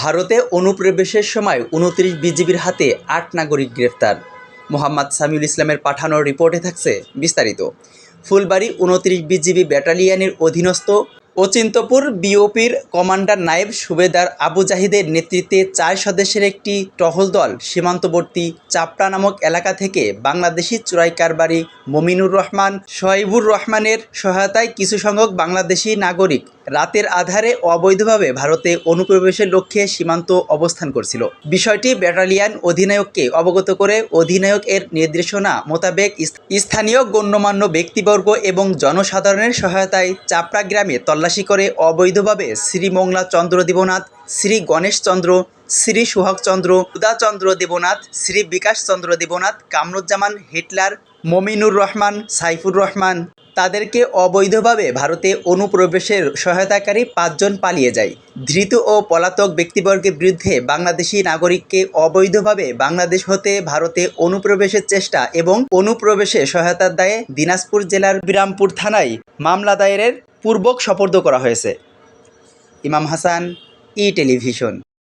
ভারতে অনুপ্রবেশের সময় উনত্রিশ বিজিবির হাতে আট নাগরিক গ্রেফতার। মোহাম্মদ সামিউল ইসলামের পাঠানো রিপোর্টে থাকছে বিস্তারিত। ফুলবাড়ি উনত্রিশ বিজিবি ব্যাটালিয়ানের অধীনস্থ অচিন্তপুর বিওপির কমান্ডার নায়েব সুবেদার আবু জাহিদের নেতৃত্বে চার সদস্যের একটি টহল দল সীমান্তবর্তী চাপড়া নামক এলাকা থেকে বাংলাদেশি চোরাই কারবারি মমিনুর রহমান শহীবুর রহমানের সহায়তায় কিছু সংখ্যক বাংলাদেশি নাগরিক রাতের আধারে অবৈধভাবে ভারতে অনুপ্রবেশের লক্ষ্যে সীমান্ত অবস্থান করছিল। বিষয়টি ব্যাটালিয়ান অধিনায়ককে অবগত করে অধিনায়ক এর নির্দেশনা মোতাবেক স্থানীয় গণ্যমান্য ব্যক্তিবর্গ এবং জনসাধারণের সহায়তায় চাপড়া গ্রামে তল্লাশি করে অবৈধভাবে শ্রীমংলা চন্দ্র দেবনাথ, শ্রী গণেশ চন্দ্র, শ্রী সুহাগচন্দ্র উদাচন্দ্র দেবনাথ, শ্রী বিকাশ চন্দ্র দেবনাথ, কামরুজ্জামান, হিটলার, মমিনুর রহমান, সাইফুর রহমান। তাদেরকে অবৈধভাবে ভারতে অনুপ্রবেশের সহায়তাকারী পাঁচজন পালিয়ে যায়। ধৃত ও পলাতক ব্যক্তিবর্গের বিরুদ্ধে বাংলাদেশি নাগরিককে অবৈধভাবে বাংলাদেশ হতে ভারতে অনুপ্রবেশের চেষ্টা এবং অনুপ্রবেশে সহায়তার দায়ে দিনাজপুর জেলার বিরামপুর থানায় মামলা দায়েরের পূর্বক সোপর্দ করা হয়েছে। ইমাম হাসান, ই টেলিভিশন।